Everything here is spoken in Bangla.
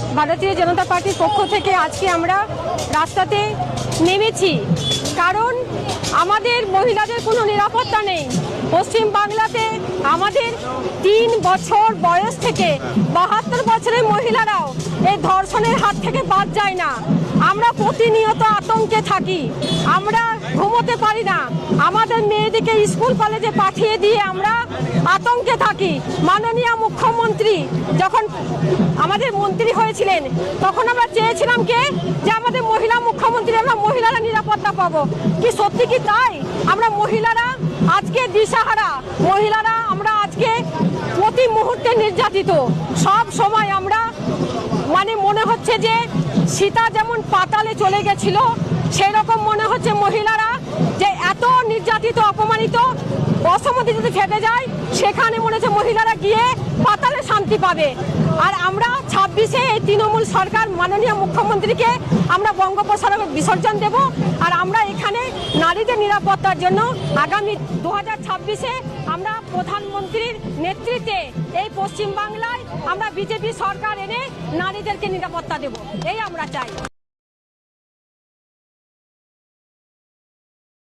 ভারতীয় জনতা পার্টির পক্ষ থেকে আজকে আমরা রাস্তাতে নেমেছি। কারণ আমাদের মহিলাদের কোনো নিরাপত্তা নেই। পশ্চিম বাংলাতে আমাদের তিন বছর বয়স থেকে বাহাত্তর বছরের মহিলারাও এই ধর্ষণের হাত থেকে বাদ যায় না। আমরা প্রতিনিয়ত আতঙ্কে থাকি। আমরা ঘুমোতে পারি না। আমাদের মেয়েদেরকে স্কুল কলেজে পাঠিয়ে দিয়ে আমরা আতঙ্কে থাকি। মাননীয় মুখ্যমন্ত্রী যখন আমাদের মন্ত্রী হয়েছিলেন, তখন আমরা চেয়েছিলাম কে যে আমাদের মহিলা মুখ্যমন্ত্রী আমরা মহিলারা নিরাপত্তা পাবো। কি সত্যি কি তাই? আমরা মহিলারা আজকে দিশাহারা। মহিলারা আমরা আজকে প্রতি মুহূর্তে নির্যাতিত। সব সময় আমরা মানে মনে হচ্ছে যে সীতা যেমন পাতালে চলে গেছিল সেই রকম মনে হচ্ছে মহিলারা যে এত নির্যাতিত, অপমানিত অসমতি যদি ফেটে যায়, সেখানে মনে হচ্ছে মহিলারা গিয়ে পাতালে শান্তি পাবে। আর আমরা ছাব্বিশে এই তৃণমূল সরকার মাননীয় মুখ্যমন্ত্রীকে আমরা বঙ্গোপসাগরে বিসর্জন দেব। আর আমরা এখানে নারীদের নিরাপত্তার জন্য আগামী দু হাজার ছাব্বিশে আমরা প্রধানমন্ত্রীর নেতৃত্বে এই পশ্চিমবাংলায় আমরা বিজেপি সরকার এনে নারীদেরকে নিরাপত্তা দেব। এই আমরা চাই।